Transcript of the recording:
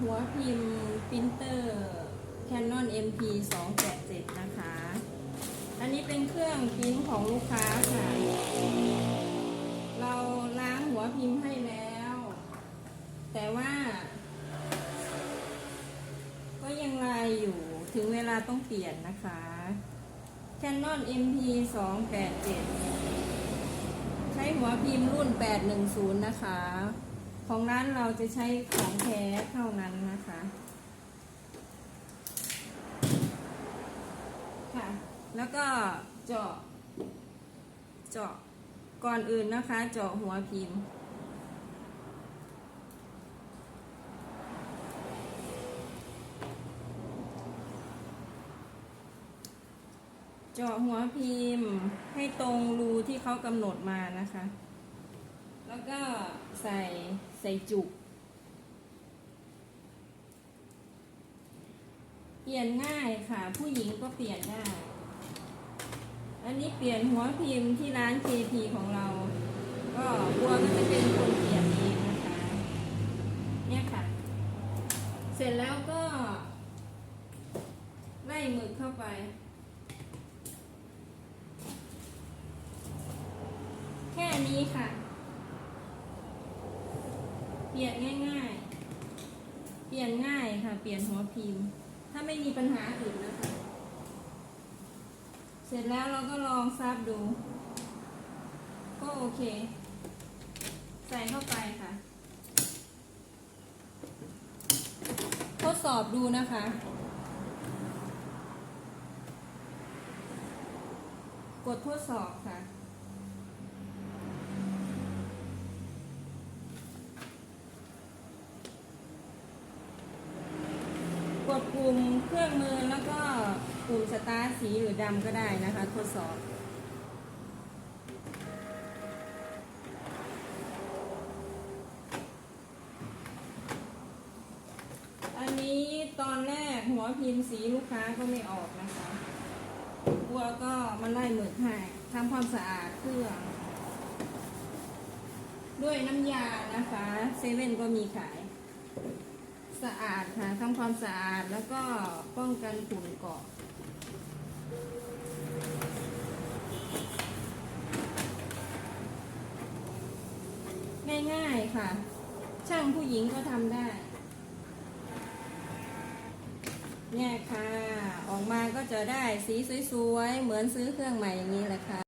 หัวพิมพ์ปรินเตอร์ Canon MP 287นะคะ อันนี้เป็นเครื่องปริ้นของลูกค้าค่ะ เราล้างหัวพิมพ์ให้แล้ว แต่ว่า ก็ยังลายอยู่ถึงเวลาต้องเปลี่ยนนะคะ Canon MP 287ใช้หัวพิมพ์รุ่น 810 นะคะ ของร้านเราจะใช้ของแท้เท่านั้นนะคะ ค่ะ แล้วก็เจาะ เจาะก่อนอื่นนะคะ เจาะหัวพิมพ์เจาะหัวพิมพ์ให้ตรงรูที่เขากำหนดมานะคะ แล้วก็ใส่ใส่จุก เปลี่ยนง่ายค่ะ ผู้หญิงก็เปลี่ยนได้อันนี้เปลี่ยนหัวพิมพ์ที่ร้าน KP ของเรา ก็บัวก็จะเป็นคนเปลี่ยนเองนะคะ เนี่ยค่ะ เสร็จแล้วก็ ไล่หมึกเข้าไปแค่นี้ค่ะ ปลี่ยนง่ายๆ เปลี่ยนง่ายค่ะ เปลี่ยนหัวพิมพ์ ถ้าไม่มีปัญหาอื่นนะคะ เสร็จแล้วเราก็ลองซับดู ก็โอเค ใส่เข้าไปค่ะ ทดสอบดูนะคะกดทดสอบค่ะ กดปุ่มเครื่องมือแล้วก็ปุ่มสตาร์สีหรือดำก็ได้นะคะทดสอบอันนี้ตอนแรกหัวพิมพ์สีลูกค้าก็ไม่ออกนะคะบัวก็มาไล่หมึกให้ทำความสะอาดเครื่อง ด้วยน้ำยานะคะเซเว่นก็มีขาย สะอาดค่ะทำความสะอาดแล้วก็ป้องกันฝุ่นเกาะง่ายๆค่ะ ช่างผู้หญิงก็ทำได้ เนี่ยค่ะ ออกมาก็จะได้สีสวยๆ เหมือนซื้อเครื่องใหม่อย่างนี้แหละค่ะ